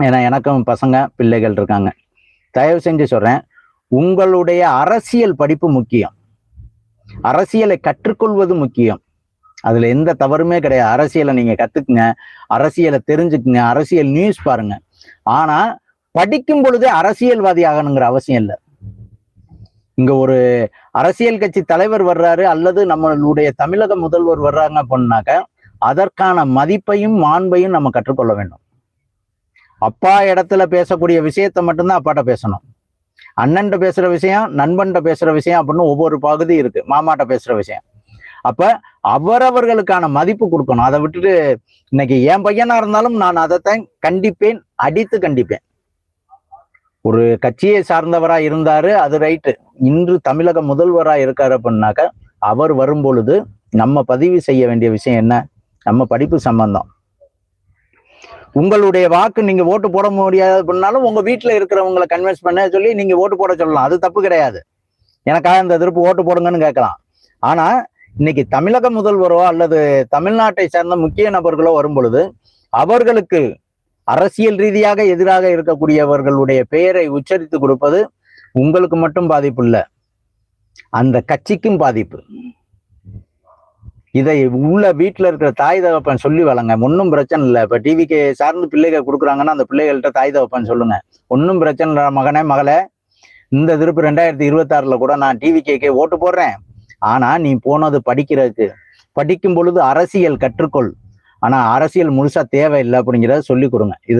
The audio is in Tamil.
ஏன்னா எனக்கும் பசங்க பிள்ளைகள் இருக்காங்க. தயவு செஞ்சு சொல்றேன் உங்களுடைய அரசியல் படிப்பு முக்கியம். அரசியலை கற்றுக்கொள்வது முக்கியம். அதுல எந்த தவறுமே கிடையாது. அரசியலை நீங்க கத்துக்குங்க அரசியலை தெரிஞ்சுக்குங்க அரசியல் நியூஸ் பாருங்க. ஆனா படிக்கும் பொழுதே அரசியல்வாதி ஆகணுங்கிற அவசியம் இல்லை. இங்க ஒரு அரசியல் கட்சி தலைவர் வர்றாரு அல்லது நம்மளுடைய தமிழக முதல்வர் வர்றாங்க அப்படின்னாக்க அதற்கான மதிப்பையும் மாண்பையும் நம்ம கற்றுக்கொள்ள வேண்டும். அப்பா இடத்துல பேசக்கூடிய விஷயத்த மட்டும்தான் அப்பாட்ட பேசணும். அண்ணன்ட்ட பேசுற விஷயம் நண்பன்ட்ட பேசுற விஷயம் அப்படின்னு ஒவ்வொரு பகுதி இருக்கு. மாமாட்ட பேசுற விஷயம். அப்ப அவரவர்களுக்கான மதிப்பு கொடுக்கணும். அதை விட்டுட்டு இன்னைக்கு என் பையனா இருந்தாலும் நான் அதைத்தான் கண்டிப்பேன் அடித்து கண்டிப்பேன். ஒரு கட்சியை சார்ந்தவரா இருந்தாரு அது ரைட்டு இன்று தமிழக முதல்வரா இருக்காரு அப்படின்னாக்க அவர் வரும்பொழுது நம்ம பதிவு செய்ய வேண்டிய விஷயம் என்ன? நம்ம படிப்பு சம்பந்தம். உங்களுடைய வாக்கு நீங்க ஓட்டு போட முடியாது அப்படின்னாலும் உங்க வீட்டுல இருக்கிறவங்களை கன்வின்ஸ் பண்ண சொல்லி நீங்க ஓட்டு போட சொல்லலாம். அது தப்பு கிடையாது. எனக்காக இந்த திருப்பு ஓட்டு போடுங்கன்னு கேட்கலாம். ஆனா இன்னைக்கு தமிழக முதல்வரோ அல்லது தமிழ்நாட்டை சேர்ந்த முக்கிய நபர்களோ வரும் பொழுது அவர்களுக்கு அரசியல் ரீதியாக எதிராக இருக்கக்கூடியவர்களுடைய பெயரை உச்சரித்து கொடுப்பது உங்களுக்கு மட்டும் பாதிப்பு இல்லை. அந்த கட்சிக்கும் பாதிப்பு. இதை உள்ள வீட்டுல இருக்கிற தாய் தகப்பன் சொல்லி வளங்க. ஒன்றும் பிரச்சனை இல்லை. இப்ப டிவிக்கு சார்ந்து பிள்ளைகள் கொடுக்குறாங்கன்னா அந்த பிள்ளைகள்கிட்ட தாய் தகப்பன் சொல்லுங்க. ஒன்றும் பிரச்சனை இல்லை மகனே மகளே. இந்த திருப்பு ரெண்டாயிரத்தி இருபத்தாறுல கூட நான் டிவி கேக்கே ஓட்டு போடுறேன். ஆனா நீ போனது படிக்கிறதுக்கு. படிக்கும் பொழுது அரசியல் கற்றுக்கொள். ஆனா அரசியல் முழுசா தேவையில்லை அப்படிங்கிறத சொல்லிக் கொடுங்க. இது